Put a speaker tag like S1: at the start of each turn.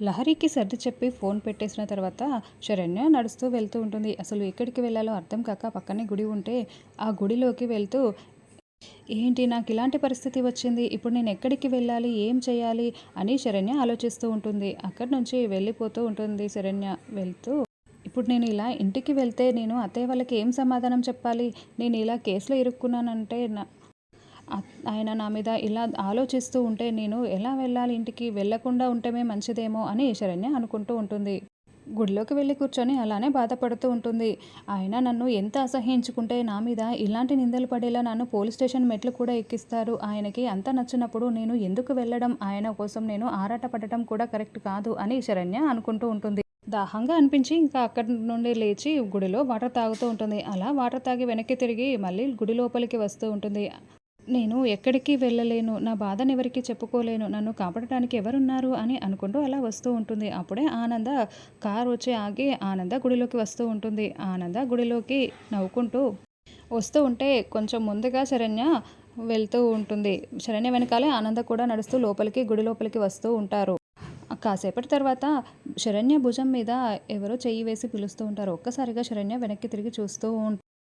S1: లహరికి సర్ది చెప్పి ఫోన్ పెట్టేసిన తర్వాత శరణ్య నడుస్తూ వెళ్తూ ఉంటుంది. అసలు ఎక్కడికి వెళ్ళాలో అర్థం కాక పక్కనే గుడి ఉంటే ఆ గుడిలోకి వెళ్తూ ఏంటి నాకు ఇలాంటి పరిస్థితి వచ్చింది? ఇప్పుడు నేను ఎక్కడికి వెళ్ళాలి? ఏం చేయాలి? అని శరణ్య ఆలోచిస్తూ ఉంటుంది. అక్కడి నుంచి వెళ్ళిపోతూ ఉంటుంది శరణ్య. వెళ్తూ ఇప్పుడు నేను ఇలా ఇంటికి వెళ్తే నేను అత్తయ్య వాళ్ళకి ఏం సమాధానం చెప్పాలి? నేను ఇలా కేసులో ఇరుక్కున్నానంటే నా ఆయన నా మీద ఇలా ఆలోచిస్తూ ఉంటే నేను ఎలా వెళ్ళాలి ఇంటికి? వెళ్ళకుండా ఉంటమే మంచిదేమో అని శరణ్య అనుకుంటూ ఉంటుంది. గుడిలోకి వెళ్ళి కూర్చొని అలానే బాధపడుతూ ఉంటుంది. ఆయన నన్ను ఎంత అసహ్యించుకుంటే నా మీద ఇలాంటి నిందలు పడేలా నన్ను పోలీస్ స్టేషన్ మెట్లు కూడా ఎక్కిస్తారు. ఆయనకి అంత నచ్చినప్పుడు నేను ఎందుకు వెళ్ళడం? ఆయన కోసం నేను ఆరాటపడటం కూడా కరెక్ట్ కాదు అని శరణ్య అనుకుంటూ ఉంటుంది. దాహంగా అనిపించి ఇంకా అక్కడి నుండి లేచి గుడిలో వాటర్ తాగుతూ ఉంటుంది. అలా వాటర్ తాగి వెనక్కి తిరిగి మళ్ళీ గుడి లోపలికి వస్తూ ఉంటుంది. నేను ఎక్కడికి వెళ్ళలేను నా బాధను ఎవరికి చెప్పుకోలేను నన్ను కాపాడటానికి ఎవరున్నారు అని అనుకుంటూ అలా వస్తూ ఉంటుంది. అప్పుడే ఆనంద కార్ వచ్చి ఆగి ఆనంద గుడిలోకి వస్తూ ఉంటుంది. ఆనంద గుడిలోకి నవ్వుకుంటూ వస్తూ ఉంటే కొంచెం ముందుగా శరణ్య వెళ్తూ ఉంటుంది. శరణ్య వెనకాలే ఆనంద కూడా నడుస్తూ లోపలికి గుడి లోపలికి వస్తూ ఉంటారు. కాసేపటి తర్వాత శరణ్య భుజం మీద ఎవరో చెయ్యి వేసి పిలుస్తూ ఉంటారు. ఒక్కసారిగా శరణ్య వెనక్కి తిరిగి చూస్తూ ఉంటుంది